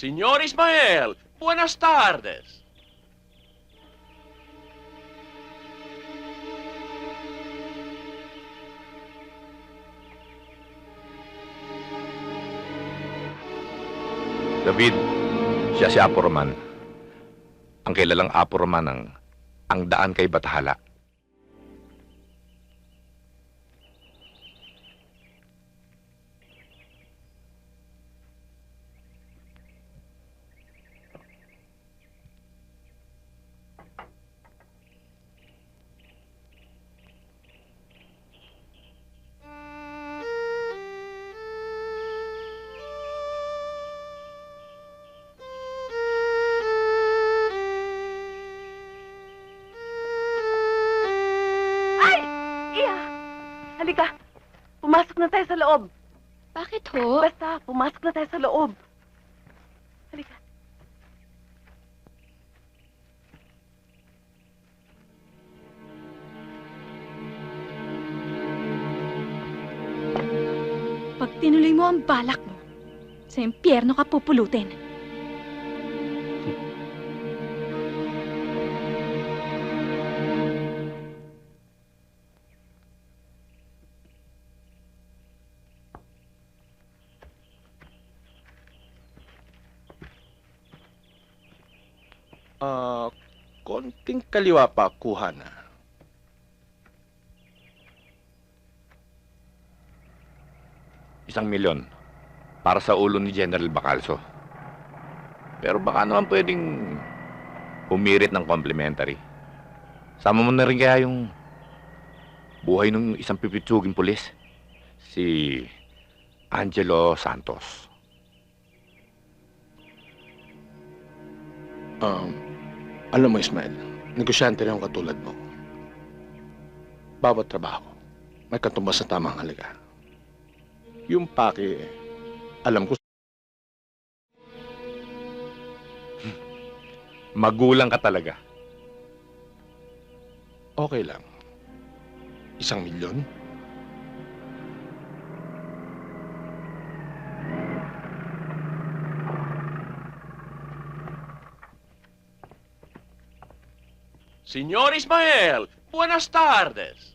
Señor Ismael, buenas tardes. David, siya si Apo Roman. Ang kilalang Apo Roman ang, ang daan kay Batahala. Halika. Pumasok na tayo sa loob. Bakit ho? Basta, pumasok na tayo sa loob. Halika. Pag tinuloy mo ang balak mo, sa impyerno ka pupulutin. Ah, konting kaliwa pa kuha na. Isang milyon para sa ulo ni General Bacalso. Pero baka naman pwedeng humirit ng complimentary. Sama mo na rin kaya yung buhay ng isang pipitsuging pulis. Si Angelo Santos. Um, alam mo, Ismael, negosyante rin ako katulad mo. Bawat trabaho, may katumbas sa tamang halaga. Yung paki, alam ko, Magulang ka talaga. okay lang. Isang milyon? Señor Ismael, buenas tardes.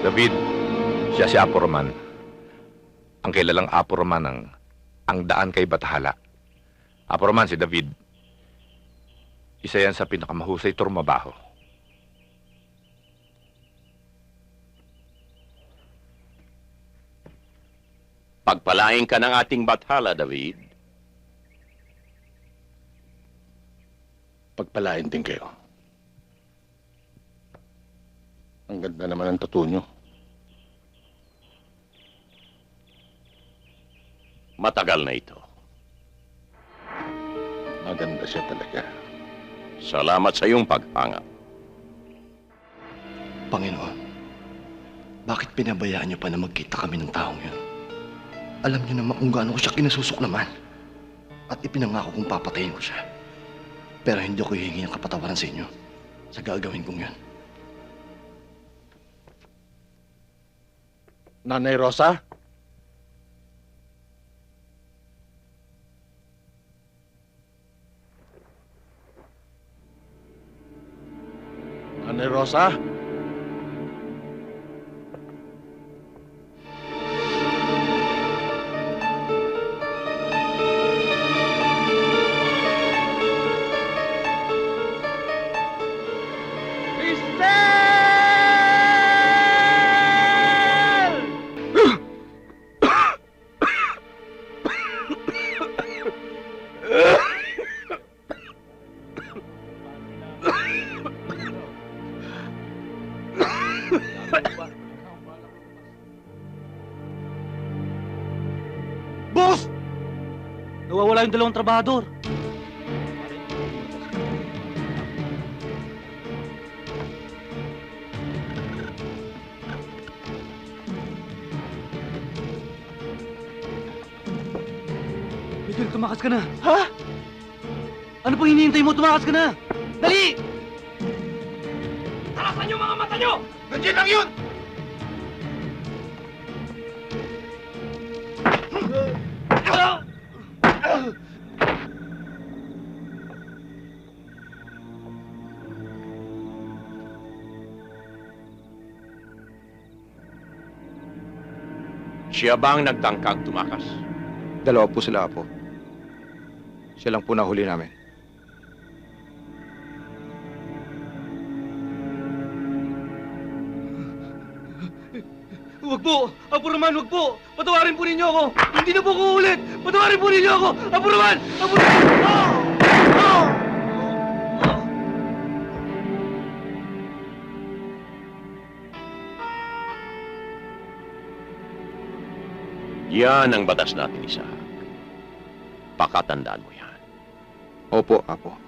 David, siya si Apo Roman. Ang kilalang Apo Roman ang, ang daan kay Batahala. Apo Roman, si David. Isa yan sa pinakamahusay turmabaho. Pagpalain ka ng ating bathala, David. Pagpalain din kayo. Ang ganda naman ng tattoo nyo. Matagal na ito. Maganda siya talaga. Salamat sa iyong paghanga. Panginoon, bakit pinabayaan niyo pa na magkita kami ng taong yun? Alam niyo naman kung gaano ko siya kinasusuklaman. At ipinangako kong papatayin ko siya. Pero hindi ko hihingi ng kapatawaran sa inyo sa gagawin kong yun. Nanay Rosa? Nanay Rosa? Boss! Nawawala yung dalawang trabahador. Miguel, tumakas ka na. Ha? Ano pang hinihintay mo? Tumakas ka na! Dali! Saan yung mga mata nyo? Nandiyan lang yun! Siya ba ang nagtangkang tumakas? Dalawa po sila, Apo. Siya lang po nahuli namin. Huwag po! Apo naman, huwag po! Patawarin po ninyo ako! Hindi na po ko ulit! Patawarin po ninyo ako! Apo! Ah! Ah! Ah! Yan ang batas natin, Isaac. Pakatandaan mo yan. Opo, Apo.